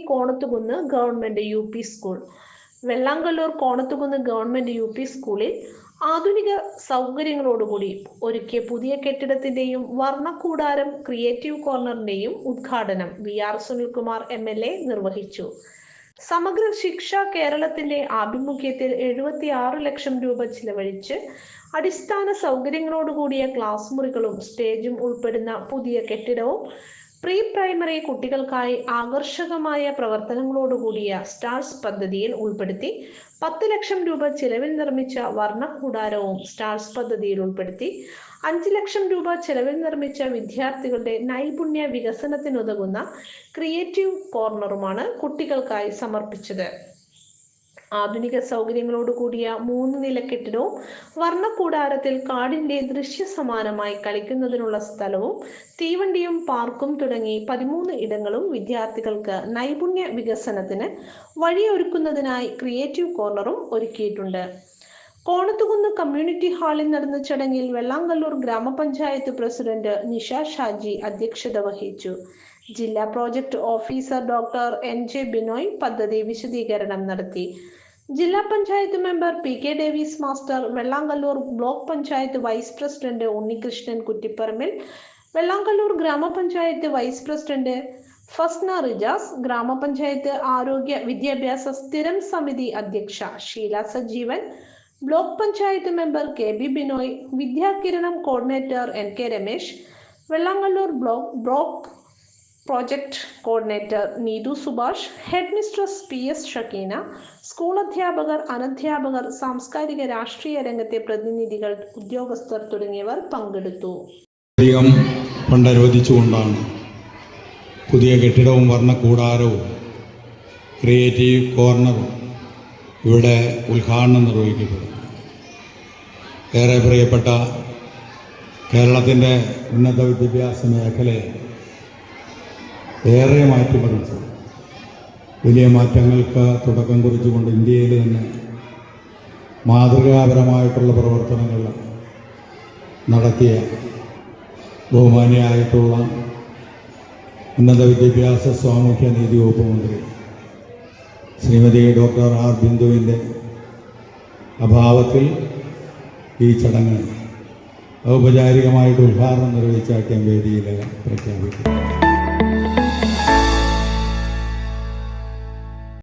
Konathukunnu government U P school Vellangallur Konathukunnu government U P സ്കൂളിൽ ആധുനിക സൗകര്യങ്ങളോടുകൂടി ഒരുക്കിയ പുതിയ കെട്ടിടത്തിന്റെയും വർണക്കൂടാരം ക്രിയേറ്റീവ് കോർണറിന്റെയും ഉദ്ഘാടനം V R Sunilkumar M L A നിർവഹിച്ചു. സമഗ്ര ശിക്ഷ കേരളത്തിന്റെ ആഭിമുഖ്യത്തിൽ എഴുപത്തി ആറ് ലക്ഷം രൂപ ചിലവഴിച്ച് അടിസ്ഥാന സൗകര്യങ്ങളോടുകൂടിയ ക്ലാസ് മുറികളും സ്റ്റേജും ഉൾപ്പെടുന്ന പുതിയ കെട്ടിടവും പ്രീ പ്രൈമറി കുട്ടികൾക്കായി ആകർഷകമായ പ്രവർത്തനങ്ങളോടുകൂടിയ സ്റ്റാർസ് പദ്ധതിയിൽ ഉൾപ്പെടുത്തി പത്ത് ലക്ഷം രൂപ ചിലവിൽ നിർമ്മിച്ച വർണകൂടാരവും സ്റ്റാർസ് പദ്ധതിയിൽ ഉൾപ്പെടുത്തി അഞ്ച് ലക്ഷം രൂപ ചെലവിൽ നിർമ്മിച്ച വിദ്യാർത്ഥികളുടെ നൈപുണ്യ വികസനത്തിനുതകുന്ന ക്രിയേറ്റീവ് കോർണറുമാണ് കുട്ടികൾക്കായി സമർപ്പിച്ചത്. ആധുനിക സൗകര്യങ്ങളോട് കൂടിയ മൂന്ന് നില കെട്ടിടവും വർണക്കൂടാരത്തിൽ കാടിന്റെ ദൃശ്യ സമാനമായി കളിക്കുന്നതിനുള്ള സ്ഥലവും തീവണ്ടിയും പാർക്കും തുടങ്ങി പതിമൂന്ന് ഇടങ്ങളും വിദ്യാർത്ഥികൾക്ക് നൈപുണ്യ വികസനത്തിന് വഴിയൊരുക്കുന്നതിനായി ക്രിയേറ്റീവ് കോർണറും ഒരുക്കിയിട്ടുണ്ട്. കോണത്തുകുന്ന് കമ്മ്യൂണിറ്റി ഹാളിൽ നടന്ന ചടങ്ങിൽ വെള്ളാങ്കല്ലൂർ ഗ്രാമപഞ്ചായത്ത് പ്രസിഡന്റ് നിഷ ഷാജി അധ്യക്ഷത വഹിച്ചു. ജില്ലാ project officer doctor N J Binoy പദ്ധതി വിശദീകരണം നടത്തി. ജില്ലാ panchayat member P K Davis master Vellangallur block panchayat vice president Unnikrishnan Kuttiparambil Vellangallur ഗ്രാമപഞ്ചായത്ത് വൈസ് പ്രസിഡന്റ് ഫസ്ന റിജാസ് ഗ്രാമപഞ്ചായത്ത് ആരോഗ്യ വിദ്യാഭ്യാസ സ്ഥിരം സമിതി അധ്യക്ഷ Sheela Sajeevan block panchayat member K B Binoy Vidyakiranam coordinator N K Ramesh Vellangallur block block project coordinator Neethu Subhash head mistress P S Shakeena school അധ്യാപകർ അനധ്യാപകർ സാംസ്കാരിക രാഷ്ട്രീയ രംഗത്തെ പ്രതിനിധികൾ ഉദ്യോഗസ്ഥർ തുടങ്ങിയവർ പങ്കെടുത്തു. അധികം ഫണ്ട് പുതിയ കെട്ടിടവും വർണക്കൂടാരവും ക്രിയേറ്റീവ് കോർണറും ഇവിടെ ഉദ്ഘാടനം നിർവഹിക്കപ്പെടും ഏറെ പ്രിയപ്പെട്ട കേരളത്തിന്റെ ഉന്നത വിദ്യാഭ്യാസ മേഖലയെ ഏറെ മാറ്റിമറിച്ചു വലിയ മാറ്റങ്ങൾക്ക് തുടക്കം കുറിച്ചുകൊണ്ട് ഇന്ത്യയിൽ തന്നെ മാതൃകാപരമായിട്ടുള്ള പ്രവർത്തനങ്ങൾ നടത്തിയ ബഹുമാനിയായിട്ടുള്ള ഉന്നത വിദ്യാഭ്യാസ സാമൂഹ്യ നീതി വകുപ്പ് മന്ത്രി ശ്രീമതി ഡോക്ടർ ആർ ബിന്ദുവിന്റെ അഭാവത്തിൽ ഈ ചടങ്ങ് ഔപചാരികമായിട്ട് ഉദ്ഘാടനം നിർവഹിച്ചാക്കിയ വേദിയിൽ പ്രഖ്യാപിക്കും